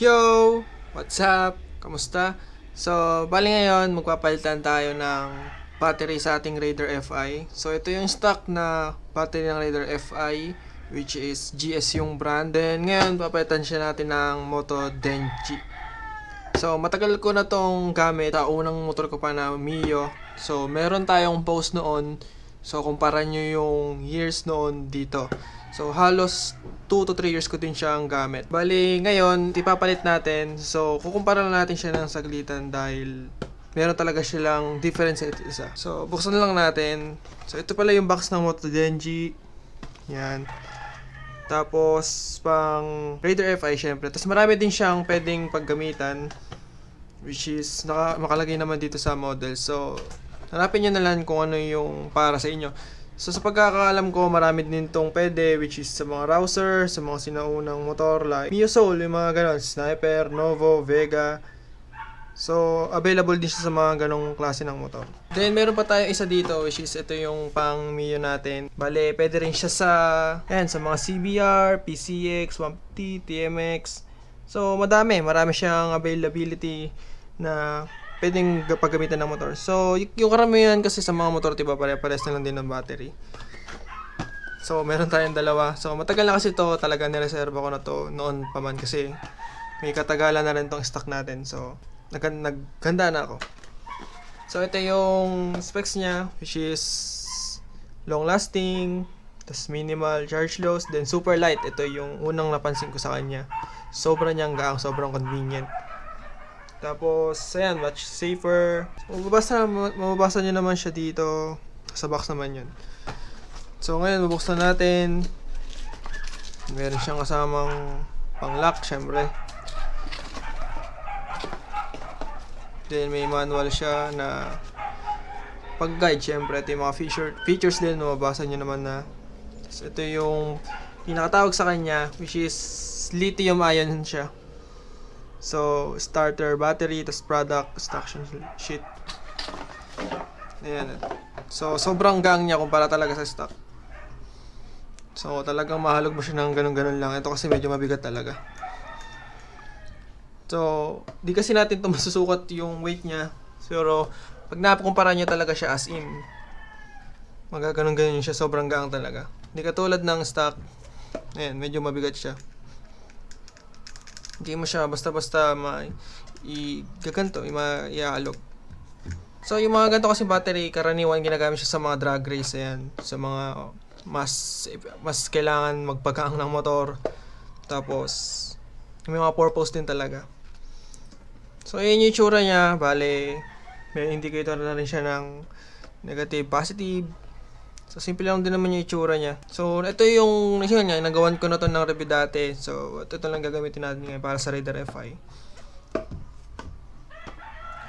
Yo! What's up? Kamusta? So, bali ngayon, magpapalitan tayo ng battery sa ating Raider FI. So, ito yung stock na battery ng Raider FI, which is GS yung brand. Then, ngayon, papalitan siya natin ng Moto Denji. So, matagal ko na tong gamit. Sa unang motor ko pa na Mio. So, meron tayong post noon. So, kumpara nyo yung years noon dito. So, halos 2 to 3 years ko din siyang gamit. Bali, ngayon, ipapalit natin. So, kukumpara lang natin siya ng saglitan dahil meron talaga silang difference sa isa't isa. So, buksan lang natin. So, ito pala yung box ng Moto Genji. Yan. Tapos, pang Raider FI syempre. Tapos marami din siyang pwedeng paggamitan. Which is, naka, makalagay naman dito sa model. So, hanapin nyo na lang kung ano yung para sa inyo. So, sa pagkakaalam ko, marami din itong pwede, which is sa mga rouser, sa mga sinaunang motor, like Mio Soul, yung mga ganon, Sniper, Novo, Vega. So, available din siya sa mga ganong klase ng motor. Then, meron pa tayo isa dito, which is ito yung pang Mio natin. Bale, pwede rin siya sa, yan, sa mga CBR, PCX, WAMT, TMX. So, madami. Marami siyang availability na pwedeng ga- paggamitan ng motor. So, yung karamihan kasi sa mga motor, diba, pare-pares na lang din ng battery. So, meron tayong dalawa. So, matagal na kasi to talaga nireserva ko na to noon pa man kasi may katagalan na rin tong stock natin. So, nag nagganda na ako. So, ito yung specs niya, which is long lasting, tas minimal charge loss, then super light. Ito yung unang napansin ko sa kanya. Sobrang niyang gaang, sobrang convenient. Tapos, ayan, much safer. Mababasa, mababasa nyo naman siya dito. Sa box naman yun. So, ngayon, bubuksan natin. Meron siyang kasamang pang-lock, syempre. Then, may manual siya na pag-guide, syempre. Ito yung mga feature, features din, mababasa nyo naman na. Tapos, ito yung pinakatawag sa kanya, which is lithium-ion siya. So, starter battery, tas product, instruction sheet. Ayan. So, sobrang gang niya kumpara talaga sa stock. So, talagang mahalog mo siya ng ganun-ganun lang. Ito kasi medyo mabigat talaga. So, di kasi natin ito masusukat yung weight niya. Pero, pag napakumpara niya talaga siya as in, magaganon-ganon siya. Sobrang gang talaga. Hindi katulad ng stock. Ayan, medyo mabigat siya. Hindi mo siya basta-basta ma i gaganto, i ma iaalog. So yung mga ganito kasi battery, karaniwan ginagamit siya sa mga drag race ayan, sa mga mas mas kailangan magpagaang ng motor. Tapos may mga purpose din talaga. So ayan yung itsura niya, bale may indicator na rin siya ng negative, positive. So, simple lang din naman yung itsura niya. So, ito yung, yun nga, nagawan ko na to ng review dati. So, ito lang gagamitin natin ngayon para sa Raider FI.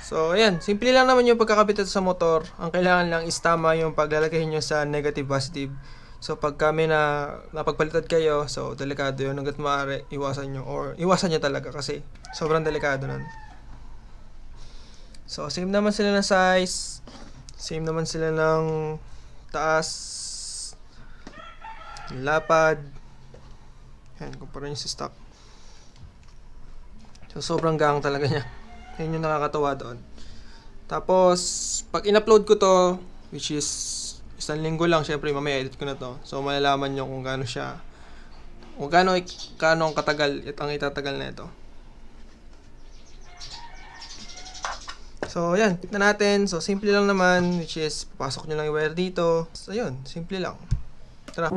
So, ayan. Simple lang naman yung pagkakabit ito sa motor. Ang kailangan lang is tama yung paglalagay nyo sa negative, positive. So, pag kami na napagpalitan kayo, so, delikado yun. Hanggat maaari, iwasan nyo. Or, iwasan nyo talaga kasi sobrang delikado nun. So, same naman sila ng size. Same naman sila ng taas, lapad. Yan, kumpara nyo sa stock. So, sobrang gang talaga niya. Yan yung nakakatawa doon. Tapos, pag in-upload ko to, which is isang linggo lang, syempre mamaya edit ko na to. So, malalaman nyo kung gaano siya, kung gaano, gaano katagal, at ang itatagal na ito. So, yan. Tignan natin. So, simple lang naman. Which is, pasok nyo lang yung wire dito. So, yun. Simple lang. Tara.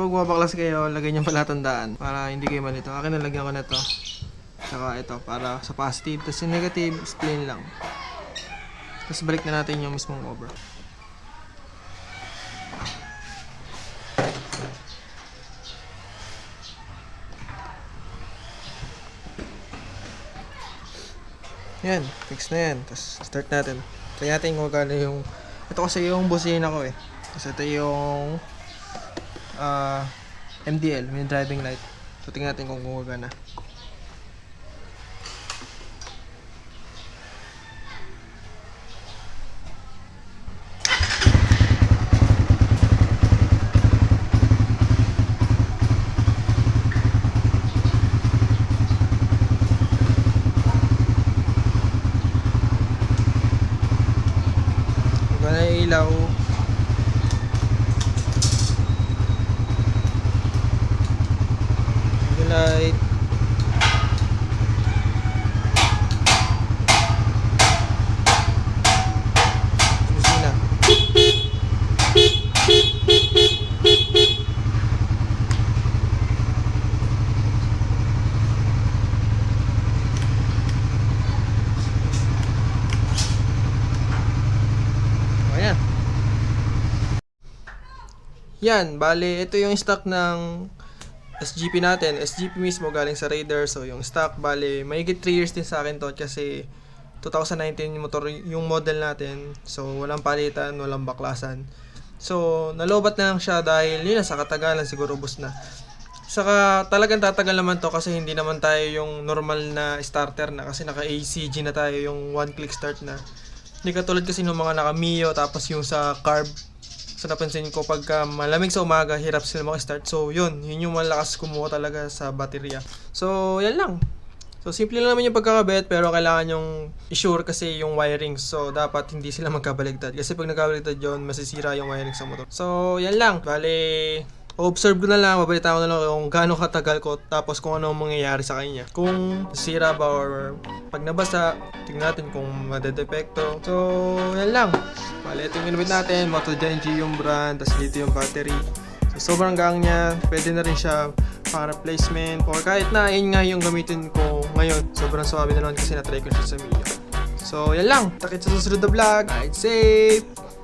Pag bumabaklas kayo, lagay niyo pala tandaan para hindi kayo malito. Akin nalagyan ko na to. Saka ito, para sa positive. Tapos yung negative, plain lang. Tapos balik na natin yung mismong cover. Yan, fix na yan. Tapos start natin. Try natin kung magkano yung... Ito kasi yung busina ko eh. Tapos ito yung... ah MDL, yung driving light. So tingnan natin kung. Gumagana yung ilaw. Yung light. Busina. Ayan. Yan, bale, ito yung stock ng SGP natin. SGP mismo galing sa Raider. So, yung stock, bale, mahigit 3 years din sa akin to kasi 2019 yung motor, yung model natin. So, walang palitan, walang baklasan. So, nalobat na lang siya dahil yun na, sa katagalan siguro bus na. Saka talagang tatagal naman to kasi hindi naman tayo yung normal na starter na kasi naka ACG na tayo yung one click start na. Hindi katulad kasi ng mga naka Mio tapos yung sa carb. So napansin ko pagka malamig sa umaga, hirap sila maka-start. So yun, yun yung malakas kumuha talaga sa baterya. So yan lang. So simple lang naman yung pagkakabit pero kailangan yung i-sure kasi yung wiring. So dapat hindi sila magkabaligtad kasi pag nagkabaligtad yun, masisira yung wiring sa motor. So yan lang. Bale, observe ko na lang, babalitaan ko na lang kung gaano katagal ko tapos kung ano ang mangyayari sa kanya. Kung sira ba or pag nabasa, tingnan natin kung madedepekto. So, yan lang. Bale, ito yung ginamit natin. Moto Genji yung brand, tapos dito yung battery. So, sobrang gang niya. Pwede na rin siya pang replacement or kahit na yun nga yung gamitin ko ngayon. Sobrang swabe na lang kasi na-try ko siya sa Mio. So, yan lang. Takit sa susunod na vlog. Ride safe!